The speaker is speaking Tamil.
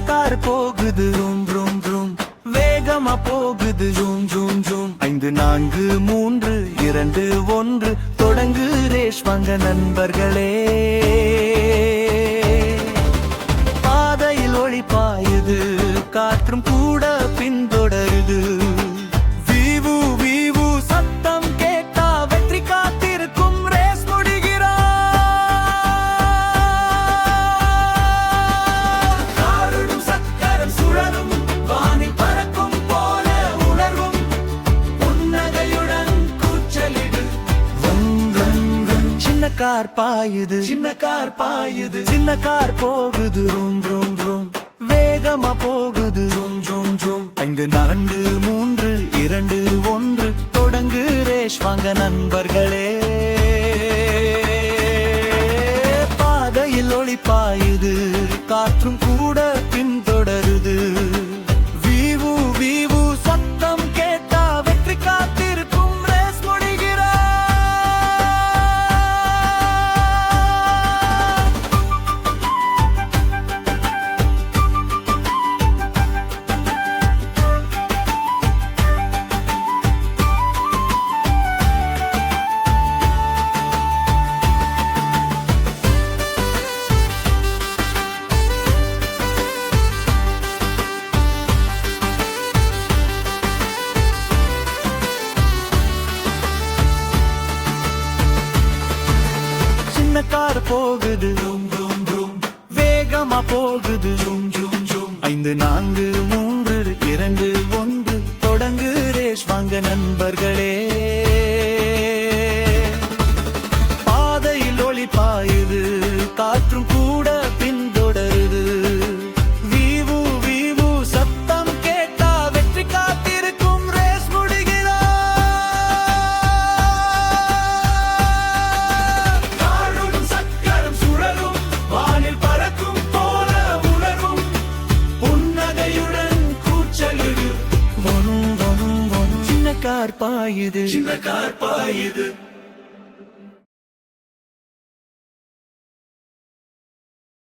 கார் போகுது ரூம் ரூம் ரூம். வேகமா போகுது ஜூம் ஜூம் ஜூம். ஐந்து நான்கு மூன்று இரண்டு ஒன்று. தொடங்கு ரேஷ் வாங்க நண்பர்களே. கார் பாயுது. சின்ன கார் பாயுது. சின்ன கார் போகுது. ரூம் ரூம் ரூம். வேகமா போகுது. ரூம் ரூம் ரூம் ஐந்து நான்கு மூன்று இரண்டு ஒன்று. தொடங்கு ரேஷ். வாங்க நண்பர்களே. பாதையில் ஒளி பாயுது. காற்றும் கூட பின்தொடருது போகுது. வேகமா போகுது. ஐந்து நான்கு மூன்று இரண்டு ஒன்று. கூச்சலிடு வரும் சின்ன கார்